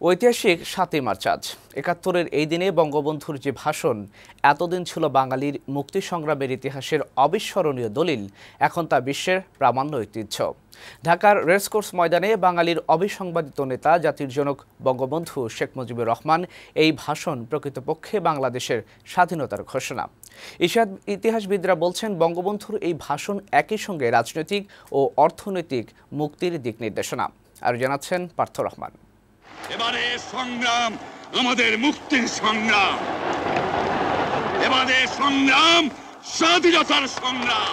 ঐতিহাসিক সাতই মার্চ আজ। একাত্তরের এই দিনে বঙ্গবন্ধুর যে ভাষণ, এতদিন ছিল বাঙালির মুক্তি সংগ্রামের ইতিহাসের অবিস্মরণীয় দলিল, এখন তা বিশ্বের প্রামাণ্য ঐতিহ্য। ঢাকার রেসকোর্স ময়দানে বাঙালির অবিসংবাদিত নেতা, জাতির জনক বঙ্গবন্ধু শেখ মুজিবুর রহমান এই ভাষণ প্রকৃতপক্ষে বাংলাদেশের স্বাধীনতার ঘোষণা। ইসাদ ইতিহাসবিদরা বলছেন, বঙ্গবন্ধুর এই ভাষণ একই সঙ্গে রাজনৈতিক ও অর্থনৈতিক মুক্তির দিক নির্দেশনা। আর জানাচ্ছেন পার্থ রহমান। এবারে সংগ্রাম আমাদের মুক্তির সংগ্রাম। এবারে সংগ্রাম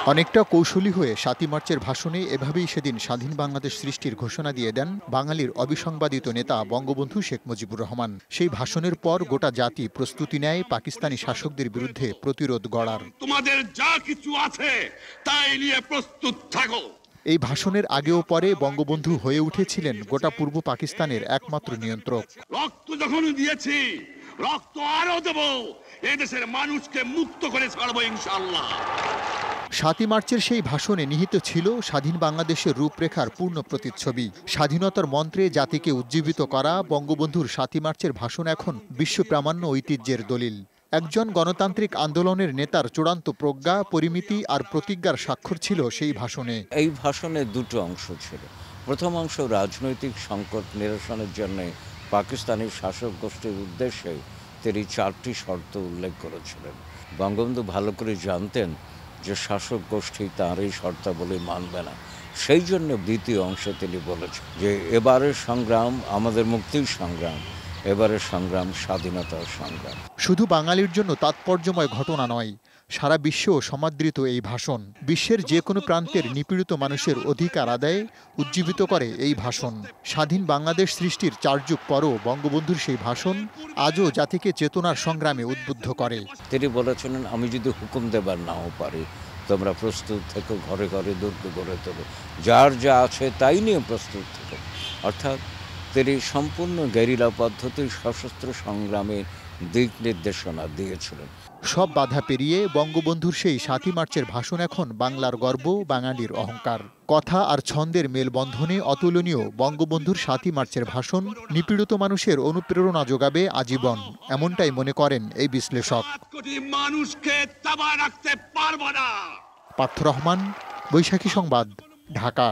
অনেকটা কৌশলী হয়ে সাতই মার্চের ভাষণে এভাবেই সেদিন স্বাধীন বাংলাদেশ সৃষ্টির ঘোষণা দিয়ে দেন বাঙালির অবিসংবাদিত নেতা বঙ্গবন্ধু শেখ মুজিবুর রহমান। সেই ভাষণের পর গোটা জাতি প্রস্তুতি নেয় পাকিস্তানি শাসকদের বিরুদ্ধে প্রতিরোধ গড়ার। তোমাদের যা কিছু আছে তাই নিয়ে প্রস্তুত থাকো। এই ভাষণের আগেও পরে বঙ্গবন্ধু হয়ে উঠেছিলেন গোটা পূর্ব পাকিস্তানের একমাত্র নিয়ন্ত্রক। রক্ত যখন দিয়েছি রক্ত আরও দেব এদেশের মানুষকে মুক্ত করে ছাড়বো ইনশাল্লাহ সাতই মার্চের সেই ভাষণে নিহিত ছিল স্বাধীন বাংলাদেশের রূপরেখার পূর্ণ প্রতিচ্ছবি। স্বাধীনতার মন্ত্রে জাতিকে উজ্জীবিত করা বঙ্গবন্ধুর সাতই মার্চের ভাষণ এখন বিশ্ব প্রামাণ্য ঐতিহ্যের দলিল। একজন গণতান্ত্রিক আন্দোলনের নেতার চূড়ান্ত প্রজ্ঞা, পরিমিতি আর প্রতিজ্ঞার স্বাক্ষর ছিল সেই ভাষণে। এই ভাষণে দুটো অংশ ছিল। প্রথম অংশ রাজনৈতিক সংকট নিরসনের জন্য পাকিস্তানি শাসক গোষ্ঠীর উদ্দেশ্যে তিনি চারটি শর্ত উল্লেখ করেছিলেন। বঙ্গবন্ধু ভালো করে জানতেন যে শাসক গোষ্ঠী তাঁর এই শর্তাবলী মানবে না। সেই জন্য দ্বিতীয় অংশে তিনি বলেছেন যে, এবারের সংগ্রাম আমাদের মুক্তির সংগ্রাম। এবারের সংগ্রাম স্বাধীনতার সংগ্রাম। শুধু বাঙালির জন্য তাৎপর্যময় ঘটনা নয় সারা বিশ্বেও সমাদৃত এই ভাষণ। বিশ্বের যে কোনো প্রান্তের নিপীড়িত মানুষের অধিকার আদায়ে উজ্জীবিত করে এই ভাষণ। স্বাধীন বাংলাদেশ সৃষ্টির চার যুগ পরও বঙ্গবন্ধুর সেই ভাষণ আজও জাতিকে চেতনার সংগ্রামে উদ্বুদ্ধ করে। তিনি বলেছিলেন আমি যদি হুকুম দেবার নাও পারি তোমরা প্রস্তুত থেকো ঘরে ঘরে দুর্গ গড়ে তোলো। যার যা আছে তাই নিয়ে প্রস্তুত থেকো। অর্থাৎ তিনি সম্পূর্ণ গেরিলা পদ্ধতির সশস্ত্র সংগ্রামের দিক নির্দেশনা দিয়েছিলেন। সব বাধা পেরিয়ে বঙ্গবন্ধুর সেই সাতই মার্চের ভাষণ এখন বাংলার গর্ব বাঙালির অহংকার। কথা আর ছন্দের মেলবন্ধনে অতুলনীয় বঙ্গবন্ধুর সাতই মার্চের ভাষণ নিপীড়িত মানুষের অনুপ্রেরণা যোগাবে আজীবন এমনটাই মনে করেন এই বিশ্লেষক। মানুষকে তাবা রাখতে পারব না। পার্থ রহমান বৈশাখী সংবাদ ঢাকা।